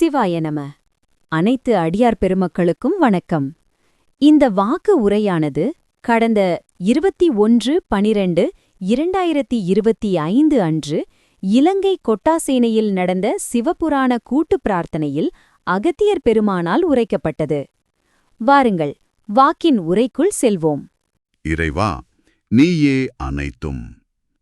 சிவாய நம. அனைத்து அடியார் பெருமக்களுக்கும் வணக்கம். இந்த வாக்கு உரையானது கடந்த இருபத்தி ஒன்று பனிரெண்டு இரண்டாயிரத்தி இருபத்தி ஐந்து அன்று இலங்கை கொட்டாசேனையில் நடந்த சிவபுராண கூட்டுப் பிரார்த்தனையில் அகத்தியர் பெருமானால் உரைக்கப்பட்டது. வாருங்கள் வாக்கின் உரைக்குள் செல்வோம். இறைவா நீயே அனைத்தும்.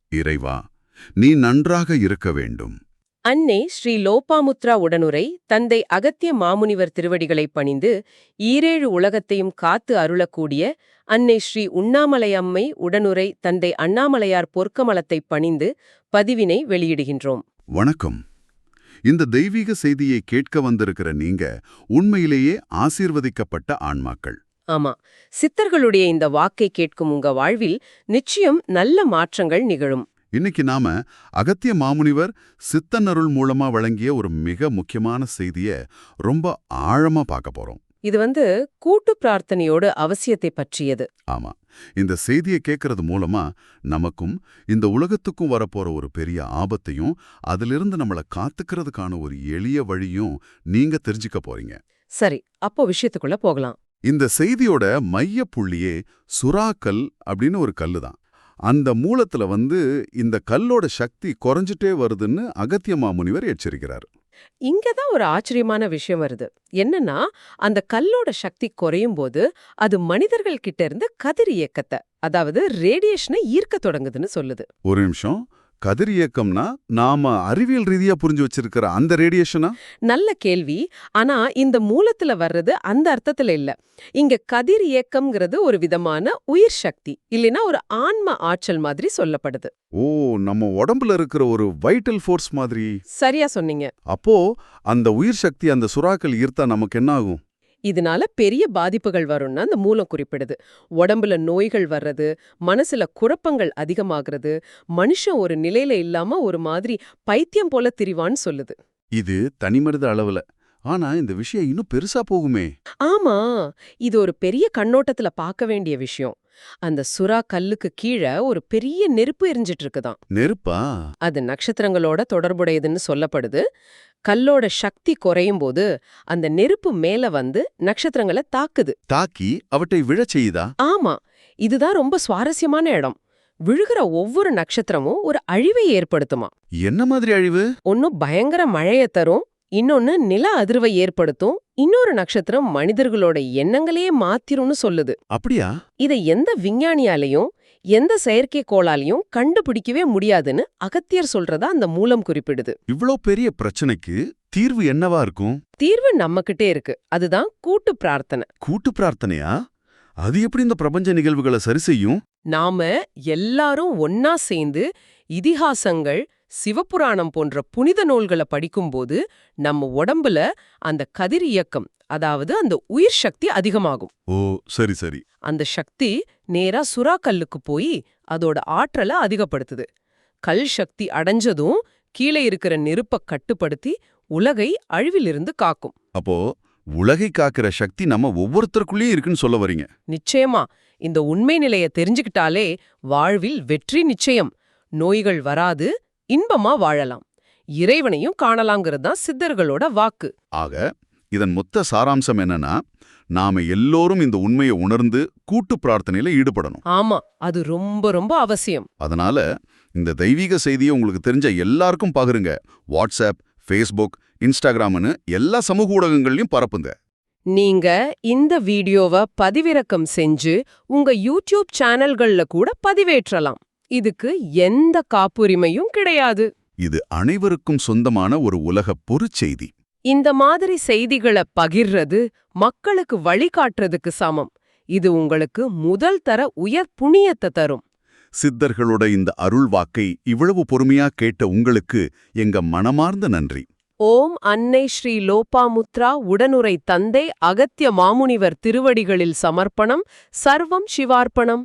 இறைவா நீ நன்றாக இருக்க வேண்டும். அன்னை ஸ்ரீ லோபாமுத்ரா உடனுரை தந்தை அகத்திய மாமுனிவர் திருவடிகளை பணிந்து ஈரேழு உலகத்தையும் காத்து அருளக்கூடிய அன்னை ஸ்ரீ உண்ணாமலையம்மை உடனுரை தந்தை அண்ணாமலையார் பொற்கமலத்தைப் பணிந்து பதிவினை வெளியிடுகின்றோம். வணக்கம். இந்த தெய்வீக செய்தியை கேட்க வந்திருக்கிற நீங்க உண்மையிலேயே ஆசீர்வதிக்கப்பட்ட ஆன்மாக்கள். ஆமா. சித்தர்களுடைய இந்த வாக்கை கேட்கும் உங்க வாழ்வில் நிச்சயம் நல்ல மாற்றங்கள் நிகழும். இன்னைக்கு நாம அகத்திய மாமுனிவர் சித்தனருள் மூலமா வழங்கிய ஒரு மிக முக்கியமான செய்திய ரொம்ப ஆழமா பார்க்க போறோம். இது வந்து கூட்டு பிரார்த்தனையோட அவசியத்தை பற்றியது. ஆமா. இந்த செய்தியை கேட்கறது மூலமா நமக்கும் இந்த உலகத்துக்கும் வரப்போற ஒரு பெரிய ஆபத்தையும் அதிலிருந்து நம்மள காத்துக்கிறதுக்கான ஒரு எளிய வழியும் நீங்க தெரிஞ்சுக்க போறீங்க. சரி அப்போ விஷயத்துக்குள்ள போகலாம். இந்த செய்தியோட மைய புள்ளியே சுறாக்கல் அப்படின்னு ஒரு கல்லு தான் அந்த மூலத்துல வந்து இந்த கல்லோட சக்தி குறைஞ்சிட்டே வருதுன்னு அகத்திய மாமுனிவர் எச்சரிக்கிறார். இங்கதான் ஒரு ஆச்சரியமான விஷயம் வருது. என்னன்னா அந்த கல்லோட சக்தி குறையும் போது அது மனிதர்கள் கிட்ட இருந்து கதிர் இயக்கத்தை அதாவது ரேடியேஷனை ஈர்க்க தொடங்குதுன்னு சொல்லுது. ஒரு நிமிஷம். கதிர் இயக்கம்னா நாம அறிவியல் ரீதியா புரிஞ்சு வச்சிருக்கிற அந்த ரேடியேஷனா நல்ல கேள்வி. ஆனா இந்த மூலத்துல வர்றது அந்த அர்த்தத்துல இல்ல. இங்க கதிர் இயக்கம்ங்கிறது ஒரு விதமான உயிர் சக்தி இல்லைன்னா ஒரு ஆன்ம ஆற்றல் மாதிரி சொல்லப்படுது. ஓ நம்ம உடம்புல இருக்கிற ஒரு வைட்டல் ஃபோர்ஸ் மாதிரி. சரியா சொன்னீங்க. அப்போ அந்த உயிர் சக்தி அந்த சுறாக்கள் ஈர்த்தா நமக்கு என்ன ஆகும் இதனால பெரிய பாதிப்புகள் வரும்னு அந்த மூலம் குறிப்பிடுது. உடம்புல நோய்கள் வர்றது மனசுல குழப்பங்கள் அதிகமாகிறது மனுஷன் ஒரு நிலையில இல்லாம ஒரு மாதிரி பைத்தியம் போல திரிவான்னு சொல்லுது. இது தனிமனித அளவுல. ஆனா இந்த விஷயம் இன்னும் பெருசா போகுமே. ஆமா இது ஒரு பெரிய கண்ணோட்டத்துல பார்க்க வேண்டிய விஷயம். அந்த சுறா கல்லுக்கு கீழே ஒரு பெரிய நெருப்பு எரிஞ்சிட்டு இருக்குதாம் நெருப்பா? அது நட்சத்திரங்களோட தொடர்புடையதுன்னு சொல்லப்படுது. கல்லோட சக்தி குறையும் போது அந்த நெருப்பு மேல வந்து நட்சத்திரங்களை தாக்குது. தாக்கி அவற்றை விழச் செய்யுதா? ஆமா. இதுதான் ரொம்ப சுவாரஸ்யமான இடம். விழுகிற ஒவ்வொரு நட்சத்திரமும் ஒரு அழிவை ஏற்படுத்துமா. என்ன மாதிரி அழிவு? ஒன்னும் பயங்கர மழைய தரும் இன்னொன்னு நில அதிர்வை ஏற்படுத்தும். இன்னொரு நட்சத்திரம் மனிதர்களோட எண்ணங்களையே மாத்திரும்னு சொல்லுது. அப்படியா? இதை எந்த விஞ்ஞானியாலையும் எந்த செயற்கைக்கோளாலையும் கண்டுபிடிக்கவே முடியாதுன்னு அகத்தியர் சொல்றதா அந்த மூலம் குறிப்பிடுது. இவ்ளோ பெரிய பிரச்சனைக்கு தீர்வு என்னவா இருக்கும்? தீர்வு நம்மகிட்டே இருக்கு. அதுதான் கூட்டு பிரார்த்தனை. கூட்டு பிரார்த்தனையா? அது எப்படி இந்த பிரபஞ்ச நிகழ்வுகளை சரி செய்யும்? நாம எல்லாரும் ஒன்னா சேர்ந்து இதிகாசங்கள் சிவபுராணம் போன்ற புனித நூல்களை படிக்கும்போது நம்ம உடம்புல அந்த கதிர் இயக்கம் அதாவது அந்த உயிர் சக்தி அதிகமாகும். ஓ சரி சரி. அந்த சக்தி நேரா சுறா கல்லுக்கு போய் அதோட ஆற்றலை அதிகப்படுத்துது. கல் சக்தி அடைஞ்சதும் கீழே இருக்கிற நெருப்ப கட்டுப்படுத்தி உலகை அழிவிலிருந்து காக்கும். அப்போ உலகை காக்கிற சக்தி நம்ம ஒவ்வொருத்தருக்குள்ளேயும் இருக்குன்னு சொல்ல வரீங்க. நிச்சயமா. இந்த உண்மை நிலைய தெரிஞ்சுக்கிட்டாலே வாழ்வில் வெற்றி நிச்சயம். நோய்கள் வராது இன்பமா வாழலாம். இறைவனையும் காணலாங்கிறது தான் சித்தர்களோட வாக்கு. ஆக இதன் மொத்த சாராம்சம் என்னன்னா நாம எல்லோரும் இந்த உண்மையை உணர்ந்து கூட்டு பிரார்த்தனையில ஈடுபடணும். ஆமா அது ரொம்ப ரொம்ப அவசியம். அதனால இந்த தெய்வீக செய்தியை உங்களுக்கு தெரிஞ்ச எல்லாருக்கும் பகிருங்க. வாட்ஸ்அப் ஃபேஸ்புக் இன்ஸ்டாகிராம்னு எல்லா சமூக ஊடகங்கள்லயும் பரப்புங்க. நீங்க இந்த வீடியோவை பதிவிறக்கம் செஞ்சு உங்க யூடியூப் சேனல்கள்ல கூட பதிவேற்றலாம். இதுக்கு எந்த காப்புரிமையும் கிடையாது. இது அனைவருக்கும் சொந்தமான ஒரு உலக பொறுச்செய்தி. இந்த மாதிரி செய்திகளை பகிர்றது மக்களுக்கு வழிகாட்டுறதுக்கு சமம். இது உங்களுக்கு முதல் தர உயர் புண்ணியத்தை தரும். சித்தர்களோட இந்த அருள் வாக்கை இவ்வளவு பொறுமையா கேட்ட உங்களுக்கு எங்க மனமார்ந்த நன்றி. ஓம் அன்னை ஸ்ரீ லோபாமுத்ரா உடனுரை தந்தை அகத்திய மாமுனிவர் திருவடிகளில் சமர்ப்பணம். சர்வம் சிவார்ப்பணம்.